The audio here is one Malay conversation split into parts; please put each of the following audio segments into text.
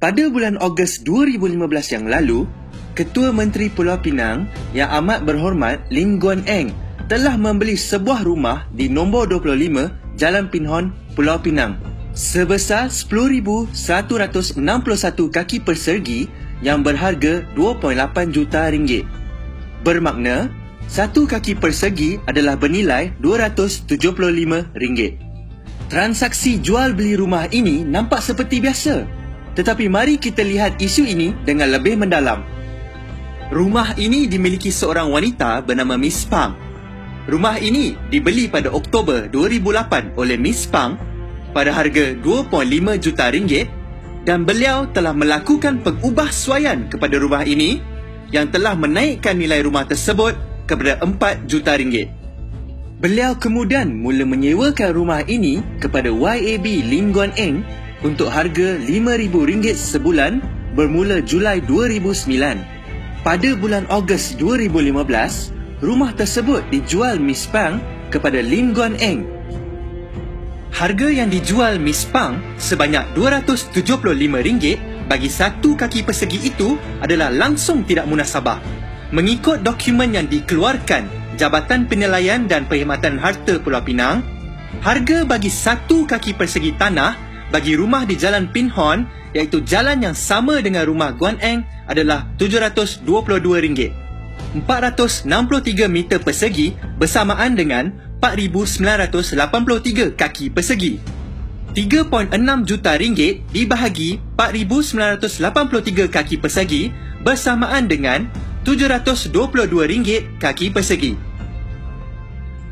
Pada bulan Ogos 2015 yang lalu, Ketua Menteri Pulau Pinang yang amat berhormat Lim Guan Eng telah membeli sebuah rumah di nombor 25 Jalan Pinhon, Pulau Pinang sebesar 10,161 kaki persegi yang berharga 2.8 juta ringgit. Bermakna, satu kaki persegi adalah bernilai RM275. Transaksi jual beli rumah ini nampak seperti biasa. Tetapi mari kita lihat isu ini dengan lebih mendalam. Rumah ini dimiliki seorang wanita bernama Miss Pang. Rumah ini dibeli pada Oktober 2008 oleh Miss Pang pada harga 2.5 juta ringgit dan beliau telah melakukan pengubahsuaian kepada rumah ini yang telah menaikkan nilai rumah tersebut kepada 4 juta ringgit. Beliau kemudian mula menyewakan rumah ini kepada YAB Lim Guan Eng untuk harga RM5,000 sebulan bermula Julai 2009. Pada bulan Ogos 2015, rumah tersebut dijual Miss Pang kepada Lim Guan Eng Harga yang dijual Miss Pang sebanyak RM275 bagi satu kaki persegi itu adalah langsung tidak munasabah. Mengikut dokumen yang dikeluarkan Jabatan Penilaian dan Perkhidmatan Harta Pulau Pinang, harga bagi satu kaki persegi tanah bagi rumah di Jalan Pinhon iaitu jalan yang sama dengan rumah Guan Eng adalah RM722. 463 meter persegi bersamaan dengan 4,983 kaki persegi. 3.6 juta ringgit dibahagi 4,983 kaki persegi bersamaan dengan 722 ringgit kaki persegi.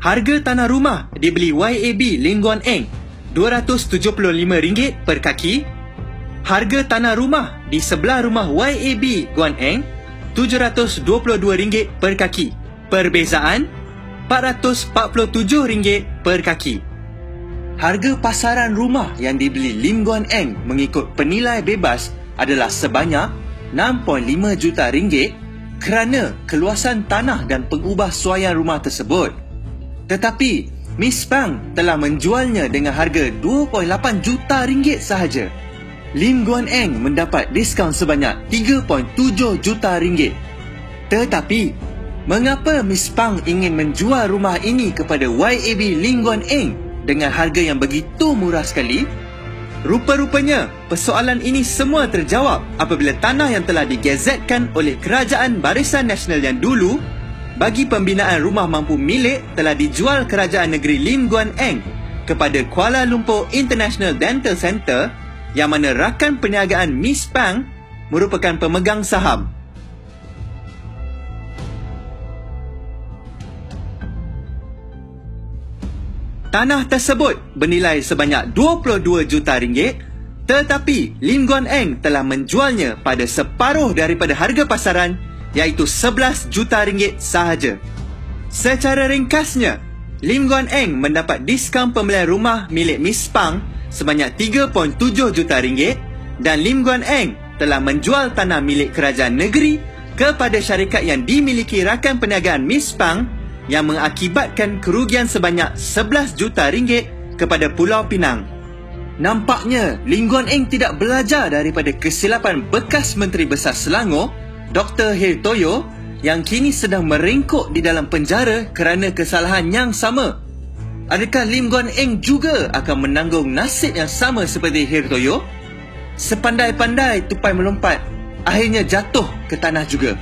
Harga tanah rumah dibeli YAB Lingguan Eng 275 ringgit per kaki. Harga tanah rumah di sebelah rumah YAB Guan Eng 722 ringgit per kaki. Perbezaan RM447 per kaki. Harga pasaran rumah yang dibeli Lim Guan Eng mengikut penilai bebas adalah sebanyak 6.5 juta ringgit kerana keluasan tanah dan pengubah suaian rumah tersebut. Tetapi, Miss Pang telah menjualnya dengan harga 2.8 juta ringgit sahaja. Lim Guan Eng mendapat diskaun sebanyak 3.7 juta ringgit. Tetapi, Mengapa Miss Pang ingin menjual rumah ini kepada YAB Ling Guan Eng dengan harga yang begitu murah sekali? Rupa-rupanya, persoalan ini semua terjawab apabila tanah yang telah digazetkan oleh Kerajaan Barisan Nasional yang dulu bagi pembinaan rumah mampu milik telah dijual Kerajaan Negeri Lim Guan Eng kepada Kuala Lumpur International Dental Center yang mana rakan perniagaan Miss Pang merupakan pemegang saham. Tanah tersebut bernilai sebanyak 22 juta ringgit tetapi Lim Guan Eng telah menjualnya pada separuh daripada harga pasaran iaitu 11 juta ringgit sahaja. Secara ringkasnya, Lim Guan Eng mendapat diskaun pembelian rumah milik Miss Pang sebanyak 3.7 juta ringgit dan Lim Guan Eng telah menjual tanah milik kerajaan negeri kepada syarikat yang dimiliki rakan perniagaan Miss Pang yang mengakibatkan kerugian sebanyak 11 juta ringgit kepada Pulau Pinang. Nampaknya Lim Guan Eng tidak belajar daripada kesilapan bekas Menteri Besar Selangor, Dr. Hir Toyo yang kini sedang meringkuk di dalam penjara kerana kesalahan yang sama. Adakah Lim Guan Eng juga akan menanggung nasib yang sama seperti Hir Toyo? Sepandai-pandai tupai melompat, akhirnya jatuh ke tanah juga.